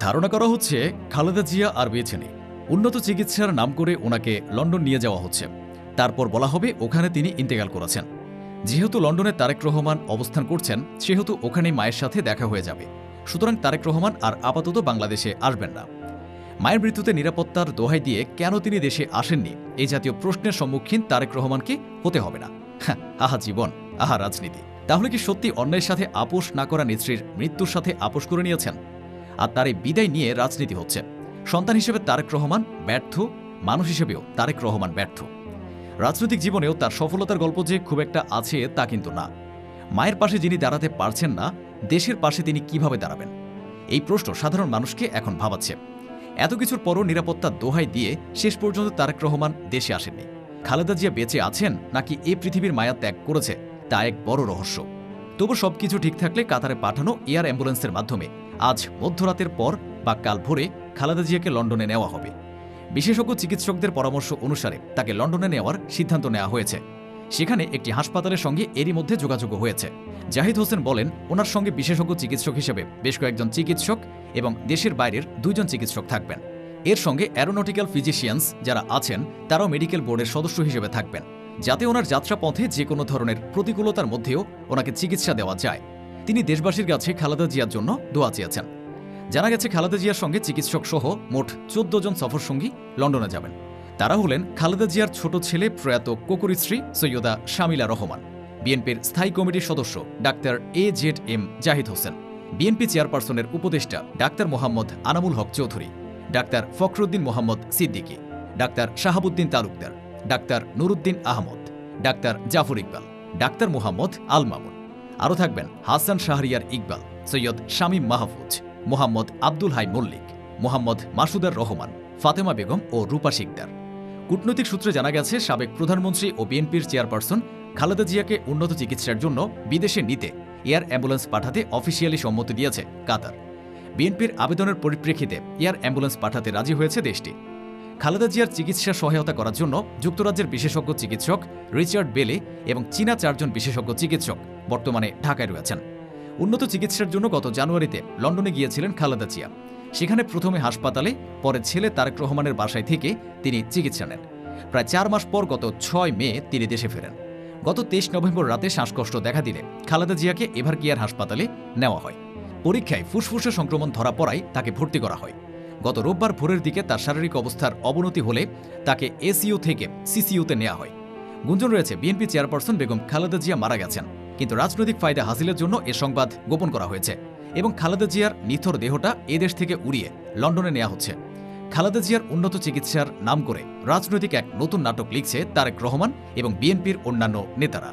ধারণা করা হচ্ছে খালেদা জিয়া আর বেঁচে নেই উন্নত চিকিৎসার নাম করে ওনাকে লন্ডন নিয়ে যাওয়া হচ্ছে। তারপর বলা হবে ওখানে তিনি ইন্তেকাল করেছেন। যেহেতু লন্ডনে তারেক রহমান অবস্থান করছেন সেহেতু ওখানেই মায়ের সাথে দেখা হয়ে যাবে। সুতরাং তারেক রহমান আর আপাতত বাংলাদেশে আসবেন না। মায়ের মৃত্যুতে নিরাপত্তার দোহাই দিয়ে কেন তিনি দেশে আসেননি এই জাতীয় প্রশ্নের সম্মুখীন তারেক রহমানকে হতে হবে না। হ্যাঁ, আহা জীবন আহা রাজনীতি। তাহলে কি সত্যি অন্যায়ের সাথে আপোষ না করা নেত্রীর মৃত্যুর সাথে আপোষ করে নিয়েছেন? আর তার এই বিদায় নিয়ে রাজনীতি হচ্ছে। সন্তান হিসেবে তারেক রহমান ব্যর্থ, মানুষ হিসেবেও তারেক রহমান ব্যর্থ। রাজনৈতিক জীবনেও তার সফলতার গল্প যে খুব একটা আছে তা কিন্তু না। মায়ের পাশে যিনি দাঁড়াতে পারছেন না, দেশের পাশে তিনি কীভাবে দাঁড়াবেন? এই প্রশ্ন সাধারণ মানুষকে এখন ভাবাচ্ছে। এত কিছুর পরও নিরাপত্তা দোহাই দিয়ে শেষ পর্যন্ত তারেক রহমান দেশে আসেননি। খালেদা জিয়া বেঁচে আছেন নাকি এ পৃথিবীর মায়া ত্যাগ করেছে, তা এক বড় রহস্য। তবু সবকিছু ঠিক থাকলে কাতারে পাঠানো এয়ার অ্যাম্বুলেন্সের মাধ্যমে আজ মধ্যরাতের পর বা কাল ভোরে খালেদা জিয়াকে লন্ডনে নেওয়া হবে। বিশেষজ্ঞ চিকিৎসকদের পরামর্শ অনুসারে তাকে লন্ডনে নেওয়ার সিদ্ধান্ত নেওয়া হয়েছে। সেখানে একটি হাসপাতালের সঙ্গে এরই মধ্যে যোগাযোগ হয়েছে। জাহিদ হোসেন বলেন, ওনার সঙ্গে বিশেষজ্ঞ চিকিৎসক হিসেবে বেশ কয়েকজন চিকিৎসক এবং দেশের বাইরের দুইজন চিকিৎসক থাকবেন। এর সঙ্গে অ্যারোনটিক্যাল ফিজিশিয়ানস যারা আছেন, তারাও মেডিকেল বোর্ডের সদস্য হিসেবে থাকবেন। যাতে ওনার যাত্রাপথে যে কোনো ধরনের প্রতিকূলতার মধ্যেও ওনাকে চিকিৎসা দেওয়া যায়। তিনি দেশবাসীর কাছে খালেদা জিয়ার জন্য দোয়া চেয়েছেন। জানা গেছে খালেদা জিয়ার সঙ্গে চিকিৎসক সহ মোট চোদ্দ জন সফরসঙ্গী লন্ডনে যাবেন। তারা হলেন খালেদা জিয়ার ছোট ছেলে প্রয়াত কোকুরিশ্রী সৈয়দা শামিলা রহমান, বিএনপির স্থায়ী কমিটির সদস্য doctor A Z M Zahid Hossain, BNP চেয়ারপারসনের উপদেষ্টা doctor Mohammad Anamul Haque Chowdhury, doctor Fakhruddin Mohammad Siddiqui, doctor Shahabuddin Talukdar doctor Nuruddin Ahmed, doctor Zafar Iqbal, doctor Mohammad Al Mamun. আরও থাকবেন হাসান শাহরিয়ার ইকবাল, সৈয়দ শামীম মাহফুজ, মোহাম্মদ আব্দুল হাই মল্লিক, মোহাম্মদ মাসুদার রহমান, ফাতেমা বেগম ও রূপা শিকদার। কূটনৈতিক সূত্রে জানা গেছে, সাবেক প্রধানমন্ত্রী ও বিএনপির চেয়ারপারসন খালেদা জিয়াকে উন্নত চিকিৎসার জন্য বিদেশে নিতে এয়ার অ্যাম্বুলেন্স পাঠাতে অফিসিয়ালি সম্মতি দিয়েছে কাতার। বিএনপির আবেদনের পরিপ্রেক্ষিতে এয়ার অ্যাম্বুলেন্স পাঠাতে রাজি হয়েছে দেশটি। খালেদা জিয়ার চিকিৎসা সহায়তা করার জন্য যুক্তরাজ্যের বিশেষজ্ঞ চিকিৎসক রিচার্ড বেলে এবং চীনা চারজন বিশেষজ্ঞ চিকিৎসক বর্তমানে ঢাকায় রয়েছেন। উন্নত চিকিৎসার জন্য গত জানুয়ারিতে লন্ডনে গিয়েছিলেন খালেদা জিয়া। সেখানে প্রথমে হাসপাতালে, পরে ছেলে তারেক রহমানের বাসায় থেকে তিনি চিকিৎসা নেন। প্রায় চার মাস পর গত ছয় মে তিনি দেশে ফেরেন। গত তেইশ নভেম্বর রাতে শ্বাসকষ্ট দেখা দিলে খালেদা জিয়াকে এভার কেয়ার হাসপাতালে নেওয়া হয়। পরীক্ষায় ফুসফুসে সংক্রমণ ধরা পড়ায় তাকে ভর্তি করা হয়। গত রোববার ভোরের দিকে তার শারীরিক অবস্থার অবনতি হলে তাকে এসইউ থেকে সিসিইউতে নেওয়া হয়। গুঞ্জন রয়েছে, বিএনপি চেয়ারপারসন বেগম খালেদা জিয়া মারা গেছেন, কিন্তু রাজনৈতিক ফায়দা হাসিলের জন্য এ সংবাদ গোপন করা হয়েছে এবং খালেদা জিয়ার নিথর দেহটা এদেশ থেকে উড়িয়ে লন্ডনে নেওয়া হচ্ছে। খালেদা জিয়ার উন্নত চিকিৎসার নাম করে রাজনৈতিক এক নতুন নাটক লিখছে তারেক রহমান এবং বিএনপির অন্যান্য নেতারা।